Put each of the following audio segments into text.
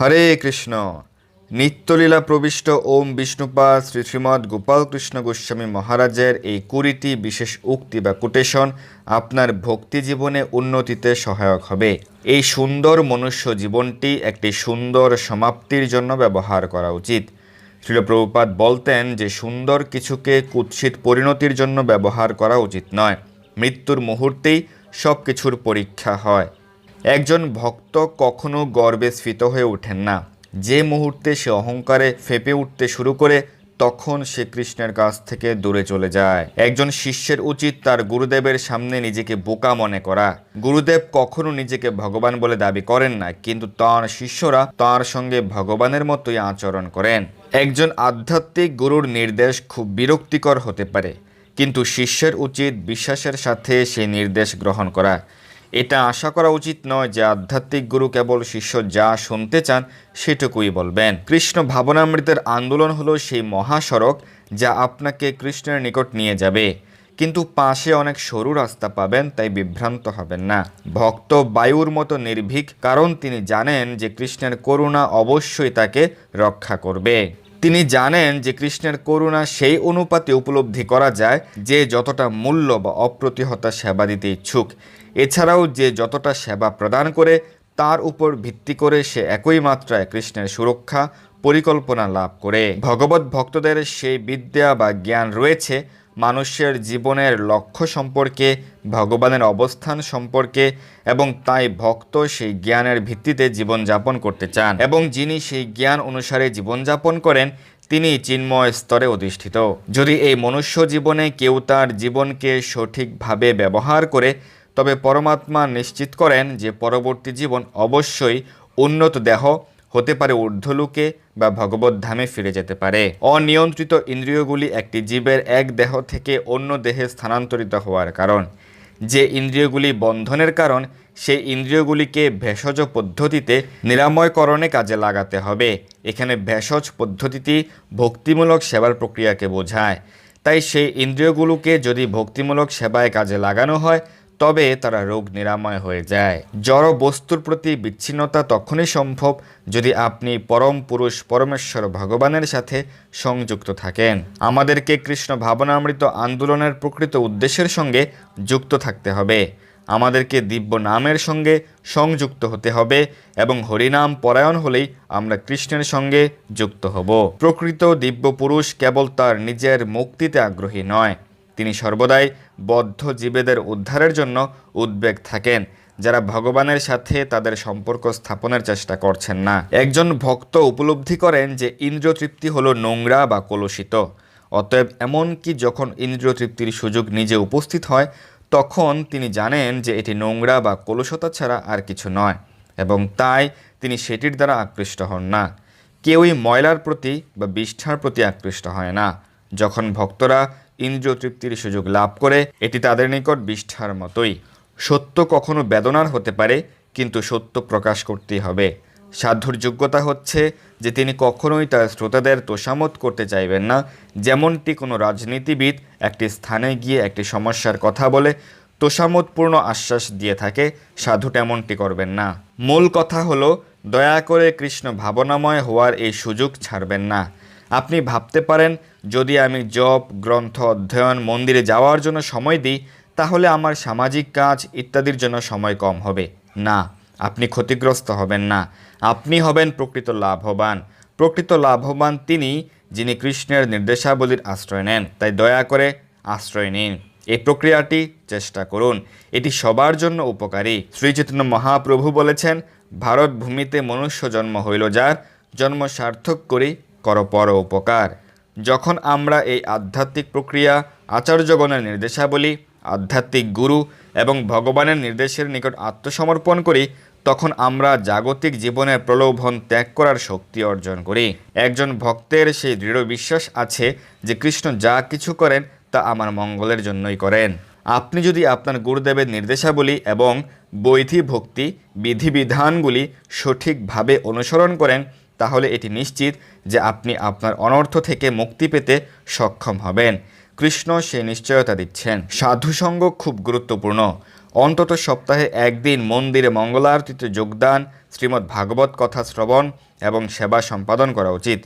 হরে কৃষ্ণ। নিত্যলীলা প্রবিষ্ট ওম বিষ্ণুপাদ শ্রী শ্রীমৎ গোপালকৃষ্ণ গোস্বামী মহারাজের এই কুড়িটি বিশেষ উক্তি বা কোটেশন আপনার ভক্তি জীবনে উন্নতিতে সহায়ক হবে। এই সুন্দর মনুষ্য জীবনটি একটি সুন্দর সমাপ্তির জন্য ব্যবহার করা উচিত। শ্রীল প্রভুপাদ বলতেন যে, সুন্দর কিছুকে কুৎসিত পরিণতির জন্য ব্যবহার করা উচিত নয়। মৃত্যুর মুহূর্তেই সব কিছুর পরীক্ষা হয়। একজন ভক্ত কখনো গর্বে স্ফীত হয়ে ওঠেন না। যে মুহূর্তে সে অহংকারে ফেপে উঠতে শুরু করে, তখন সে কৃষ্ণের কাছ থেকে দূরে চলে যায়। একজন শিষ্যের উচিত তার গুরুদেবের সামনে নিজেকে বোকা মনে করা। গুরুদেব কখনো নিজেকে ভগবান বলে দাবি করেন না, কিন্তু তার শিষ্যরা তার সঙ্গে ভগবানের মতোই আচরণ করেন। একজন আধ্যাত্মিক গুরুর নির্দেশ খুব বিরক্তিকর হতে পারে, কিন্তু শিষ্যের উচিত বিশ্বাসের সাথে সেই নির্দেশ গ্রহণ করা। এটা আশা করা উচিত নয় যে আধ্যাত্মিক গুরু কেবল শিষ্য যা শুনতে চান সেটুকুই বলবেন। কৃষ্ণ ভাবনামৃতের আন্দোলন হলো সেই মহাসড়ক যা আপনাকে কৃষ্ণের নিকট নিয়ে যাবে। কিন্তু পাশে অনেক সরু রাস্তা পাবেন, তাই বিভ্রান্ত হবেন না। ভক্ত বায়ুর মতো নির্ভীক, কারণ তিনি জানেন যে কৃষ্ণের করুণা অবশ্যই তাকে রক্ষা করবে। তিনি জানেন যে কৃষ্ণের করুণা সেই অনুপাতে উপলব্ধি করা যায় যে যতটা মূল্য বা অপ্রতিহতা সেবা দিতে ইচ্ছুক। এছাড়াও যে যতটা সেবা প্রদান করে, তার উপর ভিত্তি করে সে একই মাত্রায় কৃষ্ণের সুরক্ষা পরিকল্পনা লাভ করে। ভগবত ভক্তদের সেই বিদ্যা বা জ্ঞান রয়েছে, মানুষের জীবনের লক্ষ্য সম্পর্কে, ভগবানের অবস্থান সম্পর্কে, এবং তাই ভক্ত সেই জ্ঞানের ভিত্তিতে জীবনযাপন করতে চান। এবং যিনি সেই জ্ঞান অনুসারে জীবনযাপন করেন, তিনি চিন্ময় স্তরে অধিষ্ঠিত। যদি এই মনুষ্য জীবনে কেউ তার জীবনকে সঠিকভাবে ব্যবহার করে তবে পরমাত্মা নিশ্চিত করেন যে পরবর্তী জীবন অবশ্যই উন্নত দেহ, হতে পারে ঊর্ধ্বলোকে বা ভগবত ধামে ফিরে যেতে পারে। অনিয়ন্ত্রিত ইন্দ্রিয়গুলি একটি জীবের এক দেহ থেকে অন্য দেহে স্থানান্তরিত হওয়ার কারণ। যে ইন্দ্রিয়গুলি বন্ধনের কারণ, সেই ইন্দ্রিয়গুলিকে ভেষজ পদ্ধতিতে নিরাময়করণে কাজে লাগাতে হবে। এখানে ভেষজ পদ্ধতিটি ভক্তিমূলক সেবার প্রক্রিয়াকে বোঝায়। তাই সেই ইন্দ্রিয়গুলোকে যদি ভক্তিমূলক সেবায় কাজে লাগানো হয় তবে তারা রোগ নিরাময় হয়ে যায়। জড় বস্তুর প্রতি বিচ্ছিন্নতা তখনই সম্ভব যদি আপনি পরম পুরুষ পরমেশ্বর ভগবানের সাথে সংযুক্ত থাকেন। আমাদেরকে কৃষ্ণ ভাবনামৃত আন্দোলনের প্রকৃত উদ্দেশ্যের সঙ্গে যুক্ত থাকতে হবে। আমাদেরকে দিব্য নামের সঙ্গে সংযুক্ত হতে হবে এবং হরিনাম পরায়ণ হলেই আমরা কৃষ্ণের সঙ্গে যুক্ত হব। প্রকৃত দিব্য পুরুষ কেবল তার নিজের মুক্তিতে আগ্রহী নয়, তিনি সর্বদাই বদ্ধ জীবেদের উদ্ধারের জন্য উদ্বেগ থাকেন, যারা ভগবানের সাথে তাদের সম্পর্ক স্থাপনের চেষ্টা করছেন না। একজন ভক্ত উপলব্ধি করেন যে ইন্দ্রিয় তৃপ্তি হলো নোংরা বা কলুষিত। অতএব এমনকি যখন ইন্দ্রিয় তৃপ্তির সুযোগ নিজে উপস্থিত হয়, তখন তিনি জানেন যে এটি নোংরা বা কলুষতা ছাড়া আর কিছু নয়, এবং তাই তিনি সেটির দ্বারা আকৃষ্ট হন না। কেউই ময়লার প্রতি বা বিষ্ঠার প্রতি আকৃষ্ট হয় না। যখন ভক্তরা ইন্দ্রিয় তৃপ্তির সুযোগ লাভ করে, এটি তাদের নিকট বিষ্ঠার মতোই। সত্য কখনো বেদনার হতে পারে, কিন্তু সত্য প্রকাশ করতেই হবে। সাধুর যোগ্যতা হচ্ছে যে তিনি কখনোই তার শ্রোতাদের তোষামত করতে চাইবেন না। যেমনটি কোনো রাজনীতিবিদ একটি স্থানে গিয়ে একটি সমস্যার কথা বলে তোষামতপূর্ণ আশ্বাস দিয়ে থাকে, সাধু তেমনটি করবেন না। মূল কথা হলো, দয়া করে কৃষ্ণ ভাবনাময় হওয়ার এই সুযোগ ছাড়বেন না। আপনি ভাবতে পারেন যদি আমি জপ, গ্রন্থ, অধ্যয়ন, মন্দিরে যাওয়ার জন্য সময় দিই, তাহলে আমার সামাজিক কাজ ইত্যাদির জন্য সময় কম হবে। না, আপনি ক্ষতিগ্রস্ত হবেন না। আপনি হবেন প্রকৃত লাভবান। প্রকৃত লাভবান তিনি যিনি কৃষ্ণের নির্দেশাবলীর আশ্রয় নেন। তাই দয়া করে আশ্রয় নিন। এই প্রক্রিয়াটি চেষ্টা করুন। এটি সবার জন্য উপকারী। শ্রী চৈতন্য মহাপ্রভু বলেছেন, ভারত ভূমিতে মনুষ্য জন্ম হইল যার, জন্ম সার্থক করি কর পর উপকার। যখন আমরা এই আধ্যাত্মিক প্রক্রিয়া আচার্যগণের নির্দেশাবলী, আধ্যাত্মিক গুরু এবং ভগবানের নির্দেশের নিকট আত্মসমর্পণ করি, তখন আমরা জাগতিক জীবনের প্রলোভন ত্যাগ করার শক্তি অর্জন করি। একজন ভক্তের সেই দৃঢ় বিশ্বাস আছে যে কৃষ্ণ যা কিছু করেন, তা আমার মঙ্গলের জন্যই করেন। আপনি যদি আপনার গুরুদেবের নির্দেশাবলী এবং বৈধি ভক্তি বিধিবিধানগুলি সঠিকভাবে অনুসরণ করেন তাহলে এটি নিশ্চিত যে আপনি আপনার অনর্থ থেকে মুক্তি পেতে সক্ষম হবেন। কৃষ্ণ সে নিশ্চয়তা দিচ্ছেন। সাধুসঙ্গ খুব গুরুত্বপূর্ণ। অন্তত সপ্তাহে একদিন মন্দিরে মঙ্গলারতিতে যোগদান শ্রীমদ্ ভাগবত কথা শ্রবণ এবং সেবা সম্পাদন করা উচিত।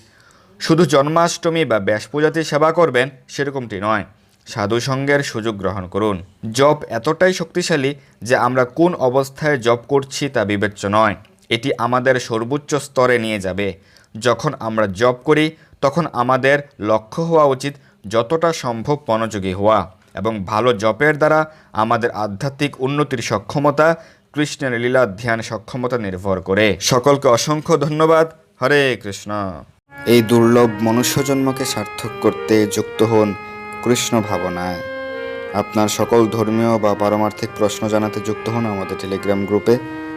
শুধু জন্মাষ্টমী বা ব্যাস পূজাতে সেবা করবেন, সেরকমটি নয়। সাধু সঙ্গের সুযোগ গ্রহণ করুন। জপ এতটাই শক্তিশালী যে আমরা কোন অবস্থায় জপ করছি তা বিবেচ্য নয়। এটি আমাদের সর্বোচ্চ স্তরে নিয়ে যাবে। যখন আমরা জব করি, তখন আমাদের লক্ষ্য হওয়া উচিত যতটা সম্ভব মনোযোগী হওয়া এবং ভালো জপের দ্বারা আমাদের আধ্যাত্মিক উন্নতির সক্ষমতা, কৃষ্ণের লীলা ধ্যান সক্ষমতা নির্ভর করে। সকলকে অসংখ্য ধন্যবাদ। হরে কৃষ্ণ। এই দুর্লভ মনুষ্যজন্মকে সার্থক করতে যুক্ত হন কৃষ্ণ ভাবনায়। আপনার সকল ধর্মীয় বা পারমার্থিক প্রশ্ন জানাতে যুক্ত হন আমাদের টেলিগ্রাম গ্রুপে।